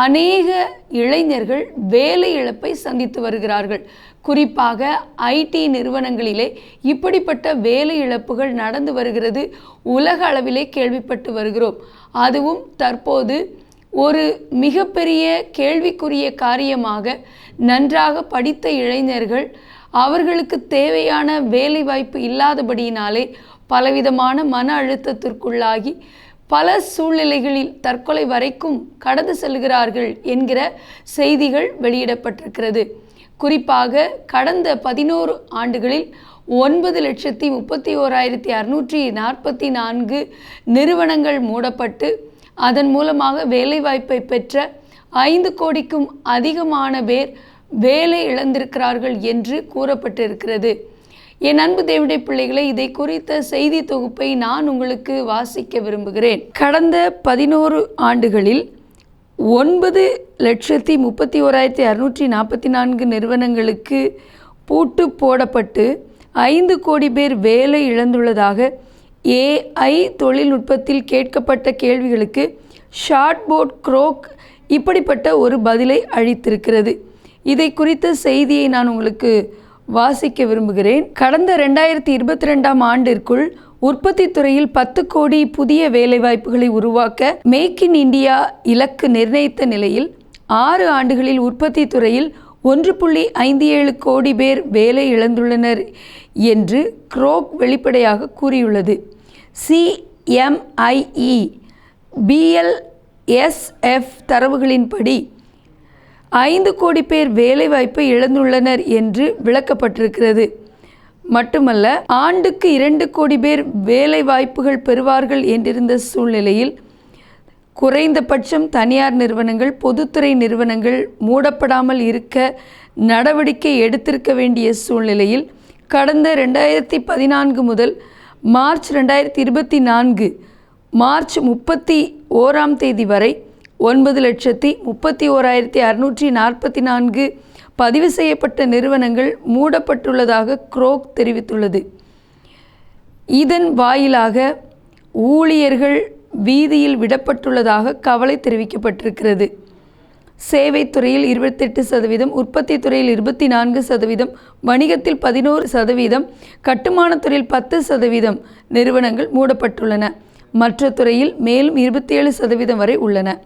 அநேக இளைஞர்கள் வேலை இழப்பை சந்தித்து வருகிறார்கள். குறிப்பாக ஐடி நிறுவனங்களிலே இப்படிப்பட்ட வேலை இழப்புகள் நடந்து வருகிறது. உலக அளவிலே கேள்விப்பட்டு வருகிறோம். அதுவும் தற்போது ஒரு மிகப்பெரிய கேள்விக்குரிய காரியமாக நன்றாக படித்த இளைஞர்கள் அவர்களுக்கு தேவையான வேலைவாய்ப்பு இல்லாதபடியினாலே பலவிதமான மன அழுத்தத்திற்குள்ளாகி பல சூழ்நிலைகளில் தற்கொலை வரைக்கும் கடந்து செல்கிறார்கள் என்கிற செய்திகள் வெளியிடப்பட்டிருக்கிறது. குறிப்பாக கடந்த பதினோரு ஆண்டுகளில் ஒன்பது லட்சத்தி முப்பத்தி ஓராயிரத்தி அறுநூற்றி நாற்பத்தி நான்கு நிறுவனங்கள் மூடப்பட்டு அதன் மூலமாக வேலைவாய்ப்பை பெற்ற ஐந்து கோடிக்கும் அதிகமான பேர் வேலை இழந்திருக்கிறார்கள் என்று கூறப்பட்டிருக்கிறது. என் அன்பு தேவடைய பிள்ளைகளை இதை குறித்த செய்தி தொகுப்பை நான் உங்களுக்கு வாசிக்க விரும்புகிறேன். கடந்த பதினோரு ஆண்டுகளில் ஒன்பது லட்சத்தி முப்பத்தி ஓராயிரத்தி அறுநூற்றி நாற்பத்தி நான்கு நிறுவனங்களுக்கு பூட்டு போடப்பட்டு ஐந்து கோடி பேர் வேலை இழந்துள்ளதாக ஏஐ தொழில்நுட்பத்தில் கேட்கப்பட்ட கேள்விகளுக்கு ஷார்ட்போர்ட் குரோக் இப்படிப்பட்ட ஒரு பதிலை அளித்திருக்கிறது. இதை குறித்த செய்தியை நான் உங்களுக்கு வாசிக்க விரும்புகிறேன். கடந்த ரெண்டாயிரத்தி இருபத்தி ரெண்டாம் ஆண்டிற்குள் உற்பத்தி துறையில் பத்து கோடி புதிய வேலைவாய்ப்புகளை உருவாக்க மேக் இன் இந்தியா இலக்கு நிர்ணயித்த நிலையில் ஆறு ஆண்டுகளில் உற்பத்தி துறையில் ஒன்று புள்ளி ஐந்து ஏழு கோடி பேர் வேலை இழந்துள்ளனர் என்று குரோக் வெளிப்படையாக கூறியுள்ளது. சிஎம்ஐஇ பிஎல்எஸ்எஃப் தரவுகளின்படி ஐந்து கோடி பேர் வேலைவாய்ப்பை இழந்துள்ளனர் என்று விளக்கப்பட்டிருக்கிறது. மட்டுமல்ல ஆண்டுக்கு இரண்டு கோடி பேர் வேலை வாய்ப்புகள் பெறுவார்கள் என்றிருந்த சூழ்நிலையில் குறைந்தபட்சம் தனியார் நிறுவனங்கள் பொதுத்துறை நிறுவனங்கள் மூடப்படாமல் இருக்க நடவடிக்கை எடுத்திருக்க வேண்டிய சூழ்நிலையில் கடந்த ரெண்டாயிரத்தி பதினான்கு முதல் மார்ச் ரெண்டாயிரத்தி இருபத்தி நான்கு மார்ச் முப்பத்தி ஓராம் தேதி வரை ஒன்பது லட்சத்தி முப்பத்தி ஓராயிரத்தி அறுநூற்றி நாற்பத்தி நான்கு பதிவு செய்யப்பட்ட நிறுவனங்கள் மூடப்பட்டுள்ளதாக குரோக் தெரிவித்துள்ளது. இதன் வாயிலாக ஊழியர்கள் வீதியில் விடப்பட்டுள்ளதாக கவலை தெரிவிக்கப்பட்டிருக்கிறது. சேவைத்துறையில் இருபத்தெட்டு சதவீதம் உற்பத்தி துறையில் இருபத்தி நான்கு சதவீதம் வணிகத்தில் பதினோரு சதவீதம் கட்டுமானத்துறையில் பத்து சதவீதம் நிறுவனங்கள் மூடப்பட்டுள்ளன. மற்ற துறையில் மேலும் இருபத்தேழு சதவீதம் வரை உள்ளன.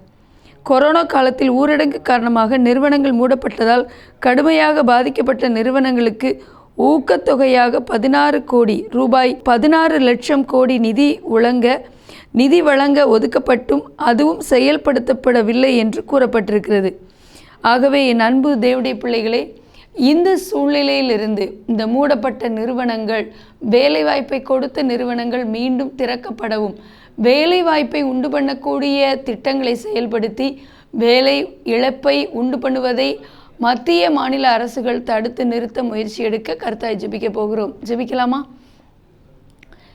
கொரோனா காலத்தில் ஊரடங்கு காரணமாக நிறுவனங்கள் மூடப்பட்டதால் கடுமையாக பாதிக்கப்பட்ட நிறுவனங்களுக்கு ஊக்கத்தொகையாக பதினாறு கோடி ரூபாய் பதினாறு லட்சம் கோடி நிதி வழங்க நிதி வழங்க ஒதுக்கப்பட்டும் அதுவும் செயல்படுத்தப்படவில்லை என்று கூறப்பட்டிருக்கிறது. ஆகவே என் அன்பு தேவடைய பிள்ளைகளே இந்த சூழ்நிலையிலிருந்து இந்த மூடப்பட்ட நிறுவனங்கள் வேலைவாய்ப்பை கொடுத்த நிறுவனங்கள் மீண்டும் திறக்கப்படவும். வேலை வாய்ப்பை உண்டு பண்ணக்கூடிய திட்டங்களை செயல்படுத்தி வேலை இழப்பை உண்டு பண்ணுவதை மத்திய மாநில அரசுகள் தடுத்து நிறுத்த முயற்சி எடுக்க கருத்தாய் ஜெபிக்க போகிறோம். ஜெபிக்கலாமா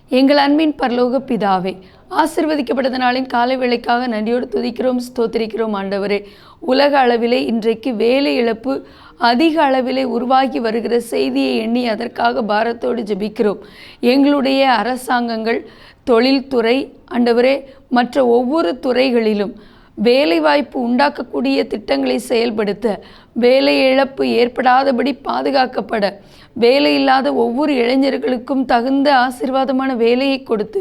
எங்கள் அன்பின் பரலோக பிதாவே ஆசிர்வதிக்கப்பட்ட நாளின் காலை வேலைக்காக நன்றியோடு துதிக்கிறோம் ஸ்தோத்திரிக்கிறோம் ஆண்டவரே. உலக அளவிலே இன்றைக்கு வேலை இழப்பு அதிக அளவிலே உருவாகி வருகிற செய்தியை எண்ணி அதற்காக பாரத்தோடு ஜெபிக்கிறோம். எங்களுடைய அரசாங்கங்கள் தொழில்துறை ஆண்டவரே மற்ற ஒவ்வொரு துறைகளிலும் வேலைவாய்ப்பு உண்டாக்கக்கூடிய திட்டங்களை செயல்படுத்த வேலை இழப்பு ஏற்படாதபடி பாதுகாக்கப்பட. வேலை இல்லாத ஒவ்வொரு இளைஞர்களுக்கும் தகுந்த ஆசிர்வாதமான வேலையை கொடுத்து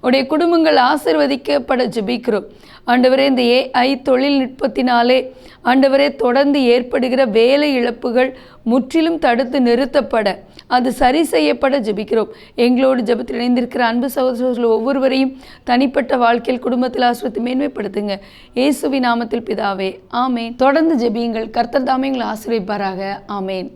அவருடைய குடும்பங்கள் ஆசிர்வதிக்கப்பட ஜெபிக்கிறோம். ஆண்டவரே இந்த ஏஐ தொழில்நுட்பத்தினாலே ஆண்டவரே தொடர்ந்து ஏற்படுகிற வேலை இழப்புகள் முற்றிலும் தடுத்து நிறுத்தப்பட அது சரி செய்யப்பட ஜெபிக்கிறோம். எங்களோடு ஜெபத்தில் இணைந்திருக்கிற அன்பு சகோதரர்கள் ஒவ்வொருவரையும் தனிப்பட்ட வாழ்க்கையில் குடும்பத்தில் ஆசிரியத்தை மேன்மைப்படுத்துங்க. இயேசுவி நாமத்தில் பிதாவே ஆமே தொடர்ந்து ஜெபியுங்கள். கர்த்தர் தாமே எங்களை ஆசிரியப்பாராக ஆமேன்.